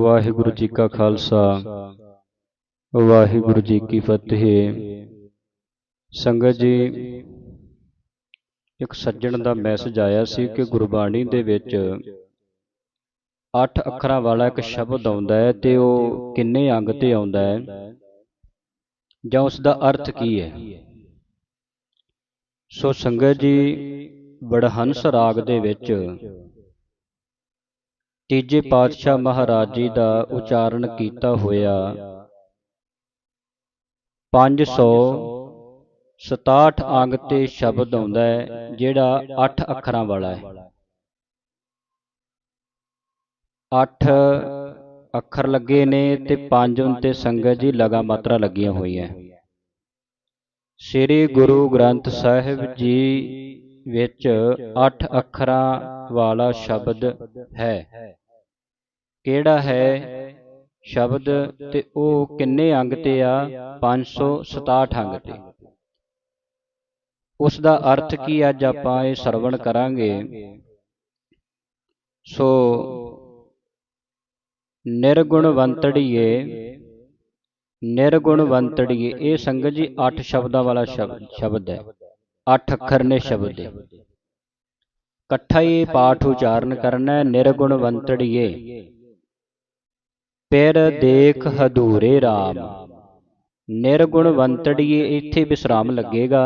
ਵਾਹਿਗੁਰੂ ਜੀ ਕਾ ਖਾਲਸਾ, ਵਾਹਿਗੁਰੂ ਜੀ ਕੀ ਫਤਿਹ। ਸੰਗਤ ਜੀ, ਇੱਕ ਸੱਜਣ ਦਾ ਮੈਸੇਜ ਆਇਆ ਸੀ ਕਿ ਗੁਰਬਾਣੀ ਦੇ ਵਿੱਚ ਅੱਠ ਅੱਖਰਾਂ ਵਾਲਾ ਇੱਕ ਸ਼ਬਦ ਆਉਂਦਾ ਹੈ ਤੇ ਉਹ ਕਿੰਨੇ ਅੰਗ ਤੇ ਆਉਂਦਾ ਹੈ? ਜਾਂ ਉਸ ਦਾ ਅਰਥ ਕੀ ਹੈ? ਸੋ ਸੰਗਤ ਜੀ, ਬੜਹੰਸ ਰਾਗ ਦੇ ਵਿੱਚ ਤੀਜੇ ਪਾਤਸ਼ਾਹ ਮਹਾਰਾਜ ਜੀ ਦਾ ਉਚਾਰਨ ਕੀਤਾ ਹੋਇਆ। 567 ਅੰਗ ਤੇ ਸ਼ਬਦ ਆਉਂਦਾ ਹੈ ਜਿਹੜਾ 8 ਅੱਖਰਾਂ ਵਾਲਾ ਹੈ। 8 ਅੱਖਰ ਲੱਗੇ ਨੇ ਤੇ 5 ਉੱਤੇ ਸੰਗਤ ਜੀ ਲਗਾ ਮਾਤਰਾ ਲੱਗੀਆਂ ਹੋਈਆਂ। ਸ੍ਰੀ ਗੁਰੂ ਗ੍ਰੰਥ ਸਾਹਿਬ ਜੀ ਵਿੱਚ 8 ਅੱਖਰਾਂ ਵਾਲਾ ਸ਼ਬਦ ਹੈ। ਕਿਹੜਾ ਹੈ? ਸ਼ਬਦ ਤੇ ਉਹ ਕਿੰਨੇ ਅੰਗ ਤੇ ਆ? 567 ਅੰਗ ਤੇ। ਉਸ ਦਾ ਅਰਥ ਕੀ ਅੱਜ ਆਪਾਂ ਇਹ ਸਰਵਣ ਕਰਾਂਗੇ? ਸੋ ਨਿਰਗੁਣਵੰਤੜੀਏ ਨਿਰਗੁਣਵੰਤੜੀਏ ਇਹ ਸੰਗਤ ਜੀ 8 ਸ਼ਬਦਾਂ ਵਾਲਾ ਸ਼ਬਦ ਸ਼ਬਦ ਹੈ। 8 ਅੱਖਰ ਨੇ ਸ਼ਬਦ ਦੇ ਇਕੱਠਾ ਹੀ ਪਾਠ ਉਚਾਰਨ ਕਰਨਾ ਹੈ ਨਿਰਗੁਣਵੰਤੜੀਏ। ਪਿਰ ਦੇਖ ਹਦੂਰੇ RAM ਨਿਰਗੁਣਵੰਤੜੀਏ ਇੱਥੇ ਵਿਸਰਾਮ ਲੱਗੇਗਾ।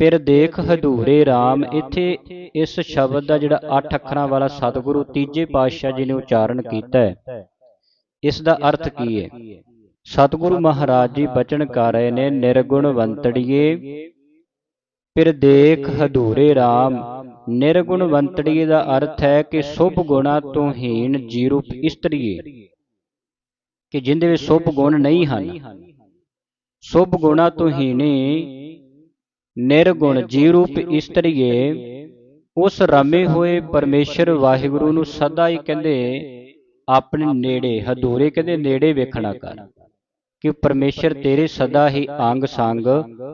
ਪਿਰ ਦੇਖ ਹਦੂਰੇ RAM ਇੱਥੇ ਇਸ ਸ਼ਬਦ ਦਾ ਜਿਹੜਾ 8 ਅੱਖਰਾਂ ਵਾਲਾ ਸਤਿਗੁਰੂ ਤੀਜੇ ਪਾਤਸ਼ਾਹ ਜੀ ਨੇ ਉਚਾਰਨ ਕੀਤਾ ਹੈ। ਇਸ ਦਾ ਅਰਥ ਕੀ ਹੈ? ਸਤਿਗੁਰੂ ਮਹਾਰਾਜ ਜੀ ਬਚਨ ਕਰ ਰਹੇ ਨੇ ਨਿਰਗੁਣਵੰਤੜੀਏ। ਫਿਰ ਦੇਖ ਹਦੂਰੇ RAM ਨਿਰਗੁਣਵੰਤੜੀਏ ਦਾ ਅਰਥ ਹੈ ਕਿ ਸੁਭ ਗੁਣਾ ਤੋਂ ਹੀਣ ਜੀਰੂਪ ਇਸਤਰੀਏ, ਕਿ ਜਿੰਦੇ ਵਿੱਚ ਸੁਭ ਗੁਣ ਨਹੀਂ ਹਨ। ਸੁਭ ਗੁਣਾ ਤੋਂ ਹੀਣੇ, ਨਿਰਗੁਣ ਜੀਰੂਪ ਇਸਤਰੀਏ, ਉਸ ਰਮੇ ਹੋਏ ਪਰਮੇਸ਼ਰ ਵਾਹਿਗੁਰੂ ਨੂੰ ਸਦਾ ਹੀ ਕਹਿੰਦੇ, ਆਪਣੇ ਨੇੜੇ ਹਦੂਰੇ ਕਹਿੰਦੇ, ਨੇੜੇ ਵੇਖਣਾ ਕਰ, ਕਿ ਪਰਮੇਸ਼ਰ ਤੇਰੇ ਸਦਾ ਹੀ ਅੰਗ ਸੰਗ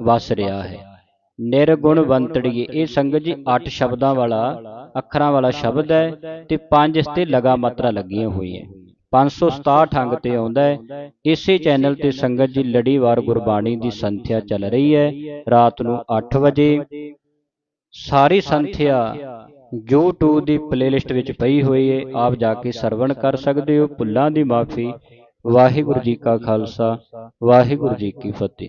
ਵਸ ਰਿਹਾ ਹੈ। ਨਿਰਗੁਣਵੰਤੜੀਏ ਇਹ ਸੰਗਤ ਜੀ 8 ਸ਼ਬਦਾਂ ਵਾਲਾ ਅੱਖਰਾਂ ਵਾਲਾ ਸ਼ਬਦ ਹੈ ਤੇ ਪੰਜ ਇਸ ਤੇ ਲਗਾ ਮਾਤਰਾ ਲੱਗੀਆਂ ਹੋਈਆਂ। 567 ਅੰਗ ਤੇ ਆਉਂਦਾ ਹੈ। ਇਸੇ ਚੈਨਲ ਤੇ ਸੰਗਤ ਜੀ ਲੜੀਵਾਰ ਗੁਰਬਾਣੀ ਦੀ ਸੰਥਿਆ ਚੱਲ ਰਹੀ ਹੈ। ਰਾਤ ਨੂੰ 8 ਵਜੇ ਸਾਰੀ ਸੰਥਿਆ YouTube ਦੀ ਪਲੇਲਿਸਟ ਵਿੱਚ ਪਈ ਹੋਈ ਹੈ। ਆਪ ਜਾ ਕੇ ਸਰਵਣ ਕਰ ਸਕਦੇ ਹੋ। ਭੁੱਲਾਂ ਦੀ ਮਾਫੀ। ਵਾਹਿਗੁਰੂ ਜੀ ਕਾ ਖਾਲਸਾ। ਵਾਹਿਗੁਰੂ ਜੀ ਕੀ ਫਤਿਹ।